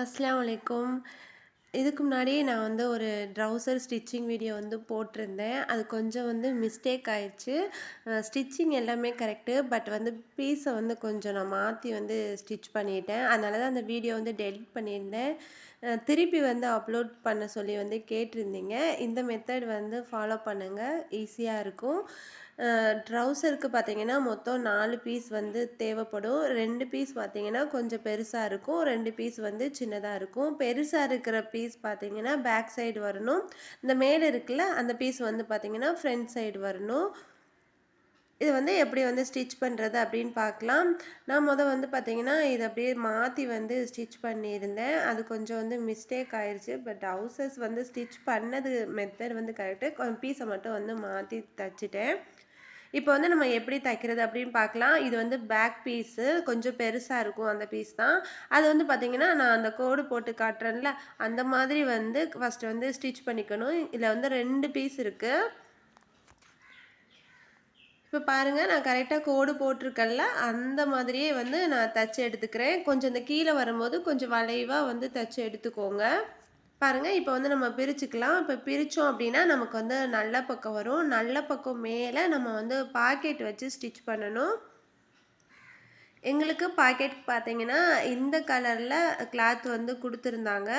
அஸ்லாம் வலைக்கும் இதுக்கு முன்னாடி நான் வந்து ஒரு ட்ரௌசர் ஸ்டிச்சிங் வீடியோ வந்து போட்டிருந்தேன். அது கொஞ்சம் வந்து மிஸ்டேக் ஆயிடுச்சு ஸ்டிச்சிங் எல்லாமே கரெக்ட்டு. பட் வந்து பீஸை வந்து கொஞ்சம் நான் மாற்றி வந்து ஸ்டிச் பண்ணிட்டேன். அதனால தான் அந்த வீடியோ வந்து டெலிட் பண்ணியிருந்தேன். திருப்பி வந்து அப்லோட் பண்ண சொல்லி வந்து கேட்டிருந்தீங்க. இந்த மெத்தட் வந்து ஃபாலோ பண்ணுங்கள் ஈஸியாக இருக்கும். ட்ரௌசருக்கு பார்த்தீங்கன்னா, மொத்தம் நாலு பீஸ் வந்து தேவைப்படும். ரெண்டு பீஸ் பார்த்தீங்கன்னா, கொஞ்சம் பெருசாக இருக்கும். ரெண்டு பீஸ் வந்து சின்னதாக இருக்கும். பெருசாக இருக்கிற பீஸ் பார்த்தீங்கன்னா, பேக் சைடு வரணும். இந்த மேலே இருக்குல்ல, அந்த பீஸ் வந்து பார்த்தீங்கன்னா, ஃப்ரண்ட் சைடு வரணும். இது வந்து எப்படி வந்து ஸ்டிச் பண்ணுறது அப்படின்னு பார்க்கலாம். நான் மொத வந்து பார்த்திங்கன்னா இது அப்படியே மாற்றி வந்து ஸ்டிச் பண்ணியிருந்தேன். அது கொஞ்சம் வந்து மிஸ்டேக் ஆயிடுச்சு பட் ட்ரவுசர்ஸ் வந்து ஸ்டிச் பண்ணது மெத்தட் வந்து கரெக்டு கொஞ்சம் மட்டும் வந்து மாற்றி தச்சுட்டேன். இப்போ வந்து நம்ம எப்படி தைக்கிறது அப்படின்னு பார்க்கலாம். இது வந்து பேக் பீஸு. கொஞ்சம் பெருசாக இருக்கும் அந்த பீஸ் தான். அது வந்து பார்த்திங்கன்னா நான் அந்த கோடு போட்டு காட்டுறேன்ல, அந்த மாதிரி வந்து ஃபர்ஸ்ட்டு வந்து ஸ்டிச் பண்ணிக்கணும். இதில் வந்து ரெண்டு பீஸ் இருக்குது இப்போ பாருங்கள் நான் கரெக்டாக கோடு போட்டிருக்கேன்ல, அந்த மாதிரியே வந்து நான் தச்சு எடுத்துக்கிறேன். கொஞ்சம் இந்த கீழே வரும்போது கொஞ்சம் வளைவாக வந்து தைச்சி எடுத்துக்கோங்க. பாருங்கள் இப்போ வந்து நம்ம பிரிச்சுக்கலாம். இப்போ பிரித்தோம் அப்படின்னா, நமக்கு வந்து நல்ல பக்கம் வரும். நல்ல பக்கம் மேலே நம்ம வந்து பாக்கெட் வச்சு ஸ்டிச் பண்ணணும். எங்களுக்கு பாக்கெட் பார்த்தீங்கன்னா, இந்த கலரில் கிளாத் வந்து கொடுத்துருந்தாங்க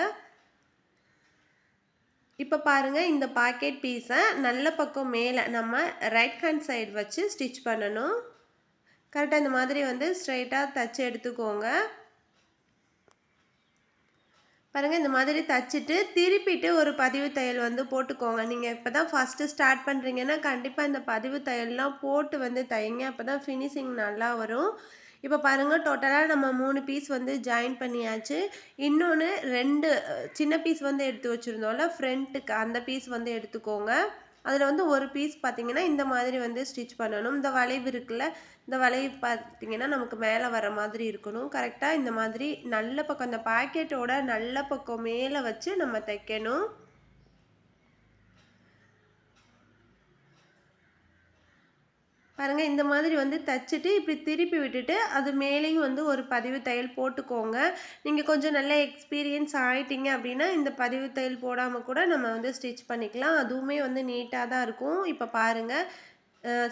இப்போ பாருங்கள் இந்த பாக்கெட் பீஸை நல்ல பக்கம் மேலே நம்ம ரைட் ஹேண்ட் சைடு வச்சு ஸ்டிச் பண்ணணும். கரெக்டாக இந்த மாதிரி வந்து ஸ்ட்ரைட்டாக தச்சு எடுத்துக்கோங்க. பாருங்கள் இந்த மாதிரி தச்சுட்டு, திருப்பிட்டு ஒரு பதிவு தையல் வந்து போட்டுக்கோங்க. நீங்கள் இப்போ தான் ஃபர்ஸ்ட்டு ஸ்டார்ட் பண்ணுறீங்கன்னா கண்டிப்பாக இந்த பதிவு தையல்லாம் போட்டு வந்து தைங்க. அப்பதான் ஃபினிஷிங் நல்லா வரும். இப்போ பாருங்க, டோட்டலாக நம்ம மூணு பீஸ் வந்து ஜாயின் பண்ணியாச்சு. இன்னொன்று ரெண்டு சின்ன பீஸ் வந்து எடுத்து வச்சிருந்தோம்ல, ஃப்ரண்ட்டுக்கு அந்த பீஸ் வந்து எடுத்துக்கோங்க. அதில் வந்து ஒரு பீஸ் பார்த்தீங்கன்னா, இந்த மாதிரி வந்து ஸ்டிச் பண்ணணும். இந்த வளைவு இருக்குல்ல, இந்த வளைவு பார்த்தீங்கன்னா, நமக்கு மேலே வர மாதிரி இருக்கணும். கரெக்டாக இந்த மாதிரி நல்ல பக்கம் அந்த பாக்கெட்டோட நல்ல பக்கம் மேலே வச்சு நம்ம தைக்கணும். பாருங்கள் இந்த மாதிரி வந்து தைச்சிட்டு இப்படி திருப்பி விட்டுட்டு, அது மேலேயும் வந்து ஒரு பதிவு தையல் போட்டுக்கோங்க. நீங்கள் கொஞ்சம் நல்ல எக்ஸ்பீரியன்ஸ் ஆகிட்டீங்க அப்படின்னா, இந்த பதிவு தையல் போடாமல் கூட நம்ம வந்து ஸ்டிச் பண்ணிக்கலாம். அதுவுமே வந்து நீட்டாக தான் இருக்கும். இப்போ பாருங்கள்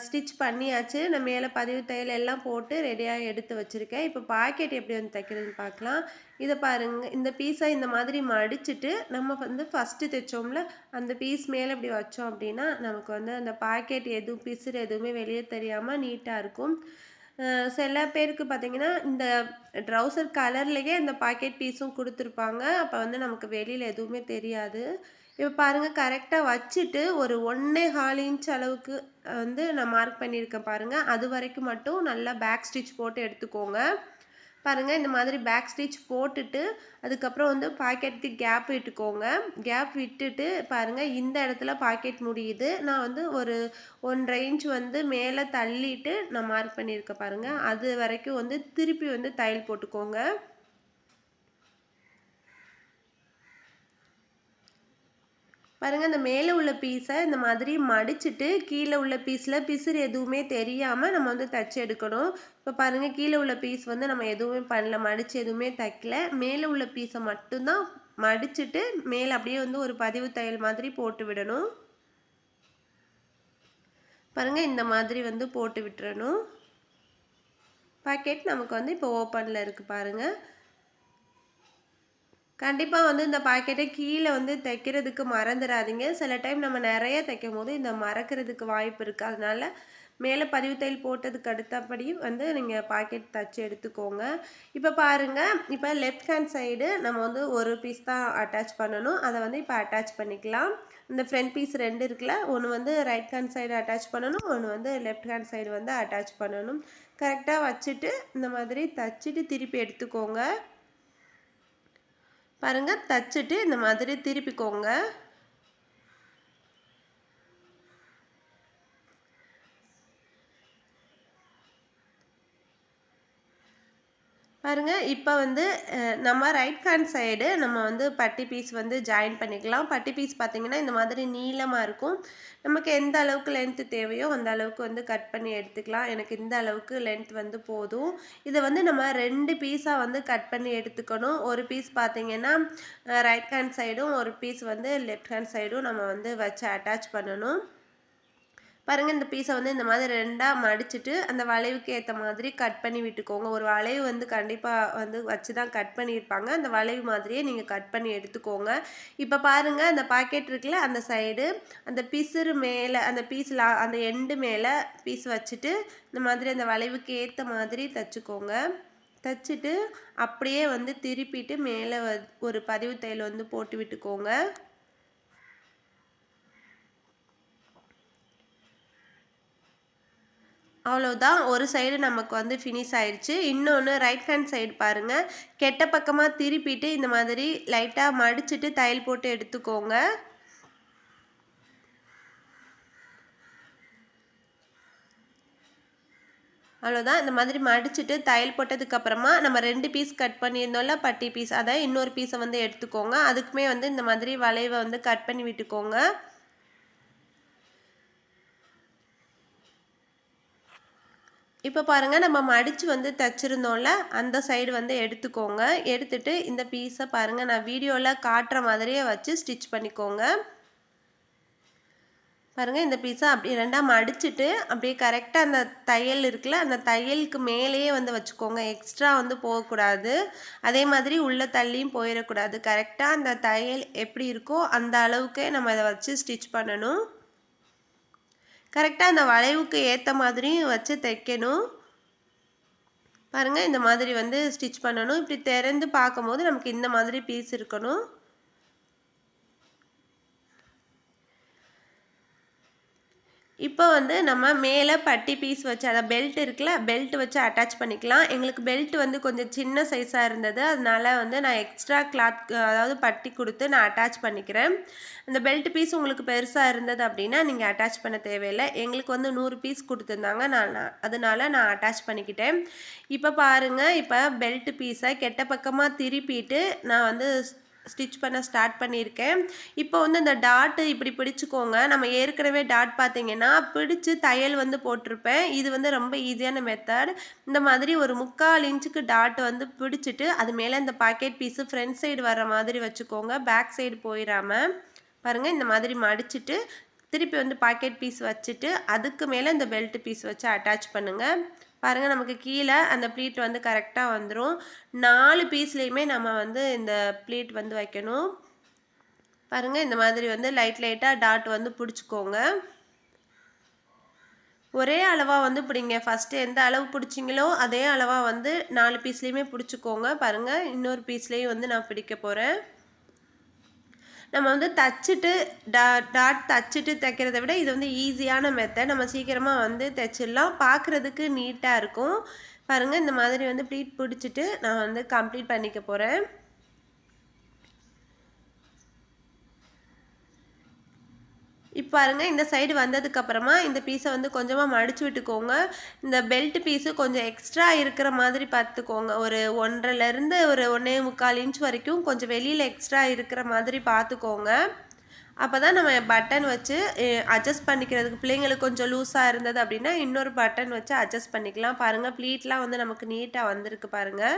ஸ்டிச் பண்ணியாச்சு. நான் மேலே பதிவு தையல் எல்லாம் போட்டு ரெடியாக எடுத்து வச்சுருக்கேன் இப்போ பாக்கெட் எப்படி வந்து தைக்கிறதுன்னு பார்க்கலாம். இதை பாருங்க, இந்த பீஸை இந்த மாதிரி மடிச்சுட்டு, நம்ம வந்து ஃபர்ஸ்ட்டு தைச்சோம்ல, அந்த பீஸ் மேலே இப்படி வச்சோம் அப்படின்னா, நமக்கு வந்து அந்த பாக்கெட் எதுவும் பிசுறு எதுவுமே வெளியே தெரியாமல் நீட்டாக இருக்கும். சில பேருக்கு பார்த்தீங்கன்னா, இந்த ட்ரௌசர் கலர்லேயே இந்த பாக்கெட் பீஸும் கொடுத்துருப்பாங்க அப்போ வந்து நமக்கு வெளியில் எதுவுமே தெரியாது. இப்போ பாருங்கள் கரெக்டாக வச்சுட்டு ஒரு 1 1/4 இன்ச் அளவுக்கு வந்து நான் மார்க் பண்ணியிருக்கேன் பாருங்கள் அது வரைக்கும் மட்டும் நல்லா பேக் ஸ்டிச் போட்டு எடுத்துக்கோங்க. பாருங்கள் இந்த மாதிரி பேக் ஸ்டிச் போட்டுட்டு, அதுக்கப்புறம் வந்து பாக்கெட்டுக்கு கேப் விட்டுக்கோங்க. கேப் விட்டுட்டு பாருங்கள் இந்த இடத்துல பாக்கெட் முடியுது. நான் வந்து ஒரு 1 1/2 இன்ச் வந்து மேலே தள்ளிட்டு நான் மார்க் பண்ணியிருக்கேன் பாருங்கள் அது வரைக்கும் வந்து திருப்பி வந்து தையல் போட்டுக்கோங்க. பாருங்கள் இந்த மேலே உள்ள பீஸை இந்த மாதிரி மடிச்சுட்டு, கீழே உள்ள பீஸில் பிசுறு எதுவுமே தெரியாமல் நம்ம வந்து தச்சு எடுக்கணும். இப்போ பாருங்கள் கீழே உள்ள பீஸ் வந்து நம்ம எதுவுமே பண்ணல. மடித்து எதுவுமே தைக்கல. மேலே உள்ள பீஸை மட்டும்தான் மடிச்சுட்டு, மேலே அப்படியே வந்து ஒரு பதிவு தையல் மாதிரி போட்டு விடணும். பாருங்கள் இந்த மாதிரி வந்து போட்டு விட்டுறணும். பாக்கெட் நமக்கு வந்து இப்போ ஓப்பனில் இருக்குது பாருங்கள் கண்டிப்பாக வந்து இந்த பாக்கெட்டை கீழே வந்து தைக்கிறதுக்கு மறந்துடாதீங்க சில டைம் நம்ம நெறைய தைக்கும்போது இந்த மறக்கிறதுக்கு வாய்ப்பு இருக்குது அதனால் மேலே பதிவு தையல் போட்டதுக்கு அடுத்தபடி வந்து நீங்கள் பாக்கெட் தச்சு எடுத்துக்கோங்க. இப்போ பாருங்கள் இப்போ லெஃப்ட் ஹேண்ட் சைடு நம்ம வந்து ஒரு பீஸ் தான் அட்டாச் பண்ணணும். அதை வந்து இப்போ அட்டாச் பண்ணிக்கலாம். இந்த ஃப்ரண்ட் பீஸ் ரெண்டு இருக்குல்ல, ஒன்று வந்து ரைட் ஹேண்ட் சைடு அட்டாச் பண்ணணும். ஒன்று வந்து லெஃப்ட் ஹேண்ட் சைடு வந்து அட்டாச் பண்ணணும். கரெக்டாக வச்சுட்டு, இந்த மாதிரி தச்சுட்டு திருப்பி எடுத்துக்கோங்க. பாருங்க, தச்சுட்டு இந்த மாதிரி திருப்பிக்கோங்க. பாருங்கள் இப்போ வந்து நம்ம ரைட் ஹேண்ட் சைடு நம்ம வந்து பட்டி பீஸ் வந்து ஜாயின் பண்ணிக்கலாம். பட்டி பீஸ் பார்த்திங்கன்னா இந்த மாதிரி நீளமாக இருக்கும். நமக்கு எந்த அளவுக்கு லென்த்து தேவையோ அந்த அளவுக்கு வந்து கட் பண்ணி எடுத்துக்கலாம். எனக்கு இந்த அளவுக்கு லென்த் வந்து போதும். இதை வந்து நம்ம ரெண்டு பீஸாக வந்து கட் பண்ணி எடுத்துக்கணும். ஒரு பீஸ் பார்த்தீங்கன்னா ரைட் ஹேண்ட் சைடும் ஒரு பீஸ் வந்து லெஃப்ட் ஹேண்ட் சைடும் நம்ம வந்து வச்சு அட்டாச் பண்ணணும். பாருங்கள் இந்த பீஸை வந்து இந்த மாதிரி ரெண்டாக மடிச்சுட்டு அந்த வளைவுக்கு ஏற்ற மாதிரி கட் பண்ணி விட்டுக்கோங்க. ஒரு வளைவு வந்து கண்டிப்பாக வந்து வச்சு தான் கட் பண்ணியிருப்பாங்க. அந்த வளைவு மாதிரியே நீங்கள் கட் பண்ணி எடுத்துக்கோங்க. இப்போ பாருங்கள் அந்த பாக்கெட் இருக்குல்ல அந்த சைடு அந்த பிசுறு மேலே அந்த பீஸில் அந்த எண்டு மேலே பீஸ் வச்சுட்டு இந்த மாதிரி அந்த வளைவுக்கு ஏற்ற மாதிரி தைச்சிக்கோங்க. தைச்சிட்டு அப்படியே வந்து திருப்பிட்டு மேலே ஒரு பதிவு தையல் வந்து போட்டு விட்டுக்கோங்க. அவ்வளோதான் ஒரு சைடு நமக்கு வந்து ஃபினிஷ் ஆயிடுச்சு இன்னொன்று ரைட் ஹேண்ட் சைடு பாருங்கள் கெட்ட பக்கமாக திருப்பிட்டு இந்த மாதிரி லைட்டாக மடிச்சிட்டு தையல் போட்டு எடுத்துக்கோங்க. அவ்வளோதான் இந்த மாதிரி மடிச்சிட்டு தையல் போட்டதுக்கப்புறமா நம்ம ரெண்டு பீஸ் கட் பண்ணியிருந்தோம்ல பட்டி பீஸ் அதை இன்னொரு பீஸை வந்து எடுத்துக்கோங்க. அதுக்குமே வந்து இந்த மாதிரி வளைவை வந்து கட் பண்ணி விட்டுக்கோங்க. இப்போ பாருங்கள் நம்ம மடித்து வந்து தைச்சிருந்தோம்ல அந்த சைடு வந்து எடுத்துக்கோங்க. எடுத்துட்டு இந்த பீஸை பாருங்கள் நான் வீடியோவில் காட்டுற மாதிரியே வச்சு ஸ்டிச் பண்ணிக்கோங்க. பாருங்கள் இந்த பீஸை அப்படி ரெண்டாக மடிச்சுட்டு அப்படியே கரெக்டாக அந்த தையல் இருக்குல்ல அந்த தையலுக்கு மேலேயே வந்து வச்சுக்கோங்க. எக்ஸ்ட்ரா வந்து போகக்கூடாது. அதே மாதிரி உள்ளே தள்ளியும் போயிடக்கூடாது. கரெக்டாக அந்த தையல் எப்படி இருக்கோ அந்த அளவுக்கே நம்ம இதை வச்சு ஸ்டிச் பண்ணணும். கரெக்டாக அந்த வளைவுக்கு ஏற்ற மாதிரியும் வச்சு தைக்கணும். பாருங்கள் இந்த மாதிரி வந்து ஸ்டிச் பண்ணணும். இப்படி திறந்து பார்க்கும்போது நமக்கு இந்த மாதிரி பீஸ் இருக்கணும். இப்போ வந்து நம்ம மேலே பட்டி பீஸ் வச்சு அதை பெல்ட் இருக்குல்ல பெல்ட் வச்சு அட்டாச் பண்ணிக்கலாம். எங்களுக்கு பெல்ட் வந்து கொஞ்சம் சின்ன சைஸாக இருந்தது. அதனால வந்து நான் எக்ஸ்ட்ரா கிளாத் அதாவது பட்டி கொடுத்து நான் அட்டாச் பண்ணிக்கிறேன். அந்த பெல்ட் பீஸ் உங்களுக்கு பெருசாக இருந்தது அப்படின்னா நீங்கள் அட்டாச் பண்ண தேவையில்லை. எங்களுக்கு வந்து நூறு பீஸ் கொடுத்துருந்தாங்க. நான் அதனால நான் அட்டாச் பண்ணிக்கிட்டேன். இப்போ பாருங்கள் இப்போ பெல்ட் பீஸை கெட்ட பக்கமாக திருப்பிட்டு நான் வந்து ஸ்டிச் பண்ண ஸ்டார்ட் பண்ணியிருக்கேன். இப்போ வந்து இந்த டாட்டு இப்படி பிடிச்சிக்கோங்க. நம்ம ஏற்கனவே டாட் பார்த்தீங்கன்னா பிடிச்சு தையல் வந்து போட்டிருப்பேன். இது வந்து ரொம்ப ஈஸியான மெத்தட் இந்த மாதிரி ஒரு முக்கால் இன்ச்சுக்கு டாட் வந்து பிடிச்சிட்டு அது மேலே இந்த பாக்கெட் பீஸு ஃப்ரண்ட் சைடு வர்ற மாதிரி வச்சுக்கோங்க. பேக் சைடு போயிடாமல் பாருங்கள் இந்த மாதிரி மடிச்சிட்டு திருப்பி வந்து பாக்கெட் பீஸ் வச்சுட்டு அதுக்கு மேலே இந்த பெல்ட் பீஸ் வச்சு அட்டாச் பண்ணுங்கள் பாருங்கள் நமக்கு கீழே அந்த ப்ளீட் வந்து கரெக்டாக வந்துடும் நாலு பீஸ்லேயுமே நம்ம வந்து இந்த ப்ளீட் வந்து வைக்கணும். பாருங்கள் இந்த மாதிரி வந்து லைட் லைட்டாக டாட் வந்து பிடிச்சிக்கோங்க. ஒரே அளவாக வந்து பிடிங்க. ஃபஸ்ட்டு எந்த அளவு பிடிச்சிங்களோ அதே அளவாக வந்து நாலு பீஸ்லேயுமே பிடிச்சிக்கோங்க. பாருங்கள் இன்னொரு பீஸ்லேயும் வந்து நான் பிடிக்க போகிறேன் நம்ம வந்து தச்சுட்டு டா டாட் தச்சுட்டு தைக்கிறத விட இது வந்து ஈஸியான மெத்தட் நம்ம சீக்கிரமாக வந்து தைச்சிடலாம். பார்க்குறதுக்கு நீட்டாக இருக்கும். பாருங்கள் இந்த மாதிரி வந்து ப்ளீட் பிடிச்சிட்டு நான் வந்து கம்ப்ளீட் பண்ணிக்க போகிறேன் இப்போ பாருங்கள் இந்த சைடு வந்ததுக்கப்புறமா இந்த பீஸை வந்து கொஞ்சமாக மடிச்சு விட்டுக்கோங்க. இந்த பெல்ட் பீஸு கொஞ்சம் எக்ஸ்ட்ரா இருக்கிற மாதிரி பார்த்துக்கோங்க. ஒரு ஒன்றரைலேருந்து ஒரு ஒன்றே முக்கால் இன்ச் வரைக்கும் கொஞ்சம் வெளியில் எக்ஸ்ட்ரா இருக்கிற மாதிரி பார்த்துக்கோங்க. அப்போ தான் நம்ம பட்டன் வச்சு அட்ஜஸ்ட் பண்ணிக்கிறதுக்கு பிள்ளைங்களுக்கு கொஞ்சம் லூஸாக இருந்தது அப்படின்னா இன்னொரு பட்டன் வச்சு அட்ஜஸ்ட் பண்ணிக்கலாம். பாருங்கள் ப்ளீட்லாம் வந்து நமக்கு நீட்டாக வந்திருக்கு பாருங்கள்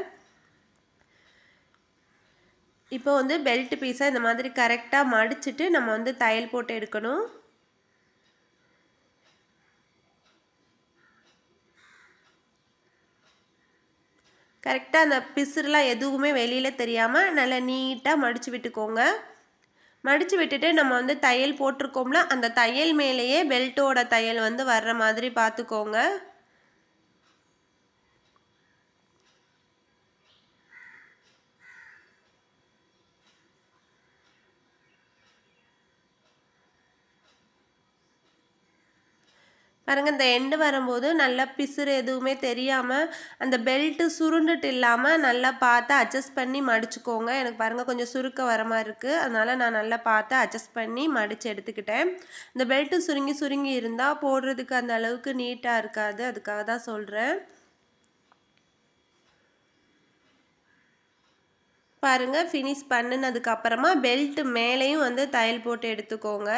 இப்போ வந்து பெல்ட் பீஸை இந்த மாதிரி கரெக்டாக மடிச்சுட்டு நம்ம வந்து தையல் போட்டு எடுக்கணும். கரெக்டாக அந்த பிசுறுலாம் எதுவுமே வெளியில் தெரியாமல் நல்லா நீட்டாக மடித்து விட்டுக்கோங்க. மடித்து விட்டுட்டு நம்ம வந்து தையல் போட்டிருக்கோம்ல அந்த தையல் மேலேயே பெல்ட்டோட தையல் வந்து வர்ற மாதிரி பார்த்துக்கோங்க. பாருங்கள் இந்த எண்டு வரும்போது நல்லா பிசுறு எதுவுமே தெரியாமல் அந்த பெல்ட்டு சுருண்டுட்டு இல்லாமல் நல்லா பார்த்து அட்ஜஸ்ட் பண்ணி மடிச்சுக்கோங்க. எனக்கு பாருங்கள் கொஞ்சம் சுருக்க வர மாதிரி இருக்குது அதனால் நான் நல்லா பார்த்து அட்ஜஸ்ட் பண்ணி மடித்து எடுத்துக்கிட்டேன். இந்த பெல்ட்டு சுருங்கி சுருங்கி இருந்தால் போடுறதுக்கு அந்த அளவுக்கு நீட்டாக இருக்காது. அதுக்காக தான் சொல்கிறேன் பாருங்கள் ஃபினிஷ் பண்ணினதுக்கப்புறமா பெல்ட்டு மேலேயும் வந்து தையல் போட்டு எடுத்துக்கோங்க.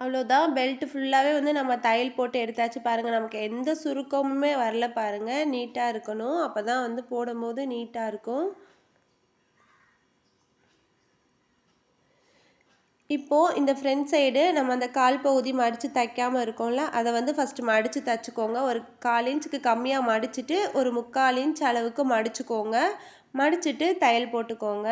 அவ்வளோதான். பெல்ட் ஃபுல்லாகவே வந்து நம்ம தையல் போட்டு எடுத்தாச்சு பாருங்கள் நமக்கு எந்த சுருக்கமுமே வரல பாருங்கள் நீட்டாக இருக்கணும். அப்போ தான் வந்து போடும்போது நீட்டாக இருக்கும். இப்போது இந்த ஃப்ரண்ட் சைடு நம்ம அந்த கால் பகுதி மடித்து தைக்காமல் இருக்கோம்ல அதை வந்து ஃபஸ்ட்டு மடித்து தைச்சிக்கோங்க. ஒரு கால் இன்ச்சுக்கு கம்மியாக மடிச்சுட்டு ஒரு முக்கால் இன்ச் அளவுக்கு மடிச்சுக்கோங்க. மடிச்சுட்டு தையல் போட்டுக்கோங்க.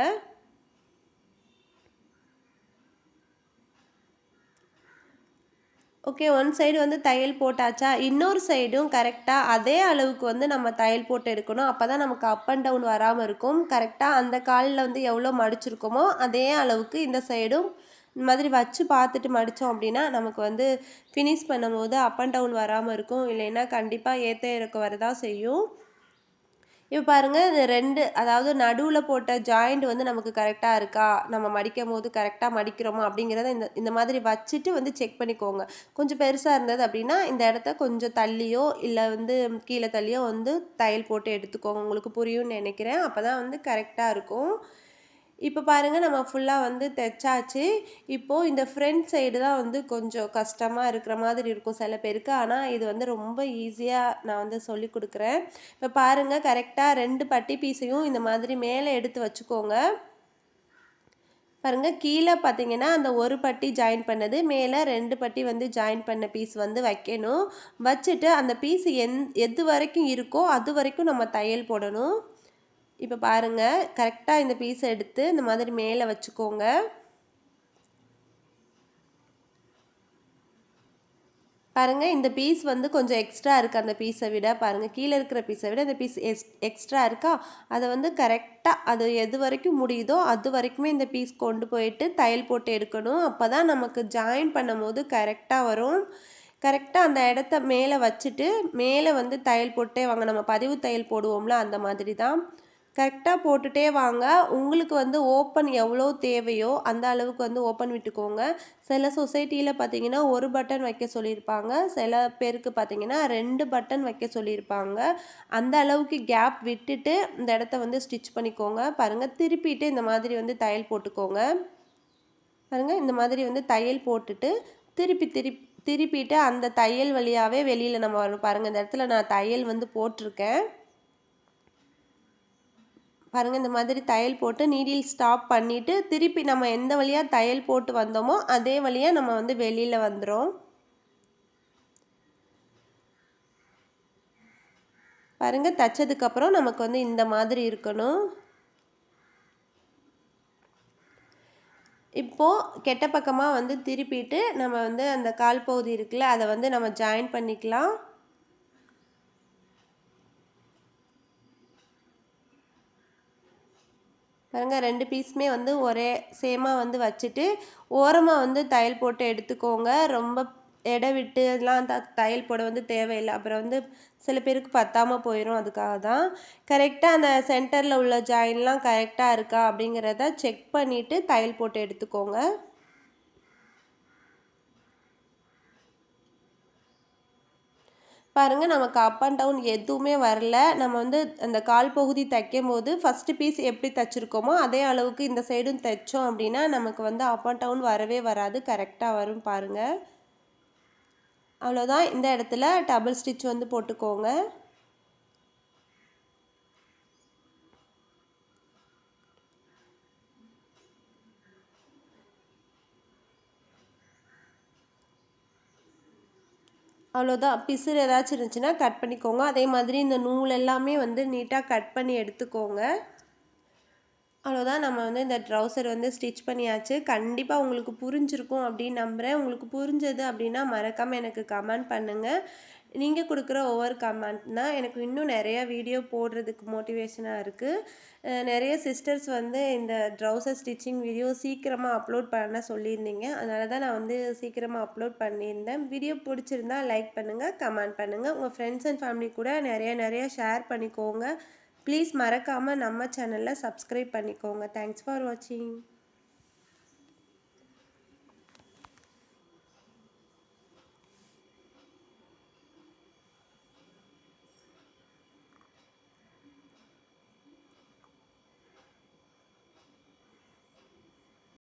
ஓகே ஒன் சைடு வந்து தையல் போட்டாச்சா? இன்னொரு சைடும் கரெக்டாக அதே அளவுக்கு வந்து நம்ம தையல் போட்டு எடுக்கணும். அப்போ தான் நமக்கு அப் அண்ட் டவுன் வராமல் இருக்கும். கரெக்டாக அந்த காலில் வந்து எவ்வளோ மடிச்சிருக்கோமோ அதே அளவுக்கு இந்த சைடும் இந்த மாதிரி வச்சு பார்த்துட்டு மடித்தோம் அப்படின்னா நமக்கு வந்து ஃபினிஷ் பண்ணும்போது அப் அண்ட் டவுன் வராமல் இருக்கும். இல்லைன்னா கண்டிப்பாக ஏற்ற இறக்க வரதான் செய்யும். இப்போ பாருங்கள் இந்த ரெண்டு அதாவது நடுவில் போட்ட ஜாயிண்ட் வந்து நமக்கு கரெக்டாக இருக்கா? நம்ம மடிக்கும் போது கரெக்டாக மடிக்கிறோமா? அப்படிங்கிறத இந்த இந்த மாதிரி வச்சுட்டு வந்து செக் பண்ணிக்கோங்க. கொஞ்சம் பெருசாக இருந்தது அப்படின்னா இந்த இடத்த கொஞ்சம் தள்ளியோ இல்லை வந்து கீழே தள்ளியோ வந்து தையல் போட்டு எடுத்துக்கோங்க. உங்களுக்கு புரியும்னு நினைக்கிறேன். அப்போ தான் வந்து கரெக்டாக இருக்கும். இப்போ பாருங்கள் நம்ம ஃபுல்லாக வந்து தைச்சாச்சு. இப்போது இந்த ஃப்ரண்ட் சைடு தான் வந்து கொஞ்சம் கஷ்டமாக இருக்கிற மாதிரி இருக்கும் சில பேருக்கு. ஆனால் இது வந்து ரொம்ப ஈஸியாக நான் வந்து சொல்லி கொடுக்குறேன். இப்போ பாருங்கள் கரெக்டாக ரெண்டு பட்டி பீஸையும் இந்த மாதிரி மேலே எடுத்து வச்சுக்கோங்க. பாருங்கள் கீழே பார்த்தீங்கன்னா அந்த ஒரு பட்டி ஜாயின் பண்ணது மேலே ரெண்டு பட்டி வந்து ஜாயின் பண்ண பீஸ் வந்து வைக்கணும். வச்சுட்டு அந்த பீஸ் எந் எது வரைக்கும் இருக்கோ அது வரைக்கும் நம்ம தையல் போடணும். இப்போ பாருங்கள் கரெக்டாக இந்த பீஸை எடுத்து இந்த மாதிரி மேலே வச்சுக்கோங்க. பாருங்கள் இந்த பீஸ் வந்து கொஞ்சம் எக்ஸ்ட்ரா இருக்குது அந்த பீஸை விட. பாருங்கள் கீழே இருக்கிற பீஸை விட இந்த பீஸ் எக்ஸ் எக்ஸ்ட்ரா இருக்கா? அதை வந்து கரெக்டாக அது எது வரைக்கும் முடியுதோ அது வரைக்குமே இந்த பீஸ் கொண்டு போயிட்டு தையல் போட்டு எடுக்கணும். அப்போ தான் நமக்கு ஜாயின் பண்ணும் போது கரெக்டாக வரும். கரெக்டாக அந்த இடத்த மேலே வச்சுட்டு மேலே வந்து தையல் போட்டே வாங்க. நம்ம பதிவு தையல் போடுவோம்ல அந்த மாதிரி தான் கரெக்டாக போட்டுகிட்டே வாங்க. உங்களுக்கு வந்து ஓப்பன் எவ்வளோ தேவையோ அந்த அளவுக்கு வந்து ஓப்பன் விட்டுக்கோங்க. சில சொசைட்டியில் பார்த்தீங்கன்னா ஒரு பட்டன் வைக்க சொல்லியிருப்பாங்க. சில பேருக்கு பார்த்தீங்கன்னா ரெண்டு பட்டன் வைக்க சொல்லியிருப்பாங்க. அந்த அளவுக்கு கேப் விட்டுட்டு இந்த இடத்த வந்து ஸ்டிச் பண்ணிக்கோங்க. பாருங்கள் திருப்பிட்டு இந்த மாதிரி வந்து தையல் போட்டுக்கோங்க. பாருங்கள் இந்த மாதிரி வந்து தையல் போட்டுட்டு திருப்பி திருப்பி திருப்பிட்டு அந்த தையல் வழியாகவே வெளியில் நம்ம வரும். பாருங்கள் இந்த இடத்துல நான் தையல் வந்து போட்டிருக்கேன். பாருங்கள் இந்த மாதிரி தையல் போட்டு நீடில் ஸ்டாப் பண்ணிவிட்டு திருப்பி நம்ம எந்த வழியாக தையல் போட்டு வந்தோமோ அதே வழியாக நம்ம வந்து வெளியில் வந்துடும் பாருங்கள் தைச்சதுக்கப்புறம் நமக்கு வந்து இந்த மாதிரி இருக்கணும். இப்போது கெட்ட பக்கமாக வந்து திருப்பிட்டு நம்ம வந்து அந்த கால் பகுதி இருக்குல்ல அதை வந்து நம்ம ஜாயின் பண்ணிக்கலாம். பாருங்கள் ரெண்டு பீஸுமே வந்து ஒரே சேமாக வந்து வச்சுட்டு ஓரமாக வந்து தையல் போட்டு எடுத்துக்கோங்க. ரொம்ப எடை விட்டு த தையல் போட வந்து தேவையில்லை. அப்புறம் வந்து சில பேருக்கு பத்தாமல் போயிடும் அதுக்காக தான். கரெக்டாக அந்த சென்டரில் உள்ள ஜாயின்லாம் கரெக்டாக இருக்கா அப்படிங்கிறத செக் பண்ணிவிட்டு தையல் போட்டு எடுத்துக்கோங்க. பாருங்கள் நமக்கு அப் அண்ட் டவுன் எதுவுமே வரல. நம்ம வந்து அந்த கால் பகுதி தைக்கும் போது ஃபஸ்ட்டு பீஸ் எப்படி தைச்சிருக்கோமோ அதே அளவுக்கு இந்த சைடும் தைச்சோம் அப்படின்னா நமக்கு வந்து அப் அண்ட் டவுன் வரவே வராது. கரெக்டாக வரும் பாருங்கள் அவ்வளோதான் இந்த இடத்துல டபுள் ஸ்டிச் வந்து போட்டுக்கோங்க. அவ்வளோதான் பிசுறு ஏதாச்சும் இருந்துச்சுன்னா கட் பண்ணிக்கோங்க. அதே மாதிரி இந்த நூல் எல்லாமே வந்து நீட்டாக கட் பண்ணி எடுத்துக்கோங்க. அவ்வளோதான் நம்ம வந்து இந்த ட்ரௌசர் வந்து ஸ்டிச் பண்ணியாச்சு. கண்டிப்பாக உங்களுக்கு புரிஞ்சிருக்கும் அப்படின்னு நம்புகிறேன் உங்களுக்கு புரிஞ்சது அப்படின்னா மறக்காமல் எனக்கு கமெண்ட் பண்ணுங்கள் நீங்கள் கொடுக்குற ஒவ்வொரு கமெண்ட் தான் எனக்கு இன்னும் நிறையா வீடியோ போடுறதுக்கு மோட்டிவேஷனாக இருக்குது நிறைய சிஸ்டர்ஸ் வந்து இந்த ட்ரௌசர் ஸ்டிச்சிங் வீடியோ சீக்கிரமாக அப்லோட் பண்ண சொல்லியிருந்தீங்க. அதனால தான் நான் வந்து சீக்கிரமாக அப்லோட் பண்ணியிருந்தேன். வீடியோ பிடிச்சிருந்தா லைக் பண்ணுங்கள் கமெண்ட் பண்ணுங்கள் உங்கள் ஃப்ரெண்ட்ஸ் அண்ட் ஃபேமிலி கூட நிறைய நிறைய ஷேர் பண்ணிக்கோங்க. ப்ளீஸ் மறக்காமல் நம்ம சேனலில் சப்ஸ்கிரைப் பண்ணிக்கோங்க. தேங்க்ஸ் ஃபார் வாட்சிங்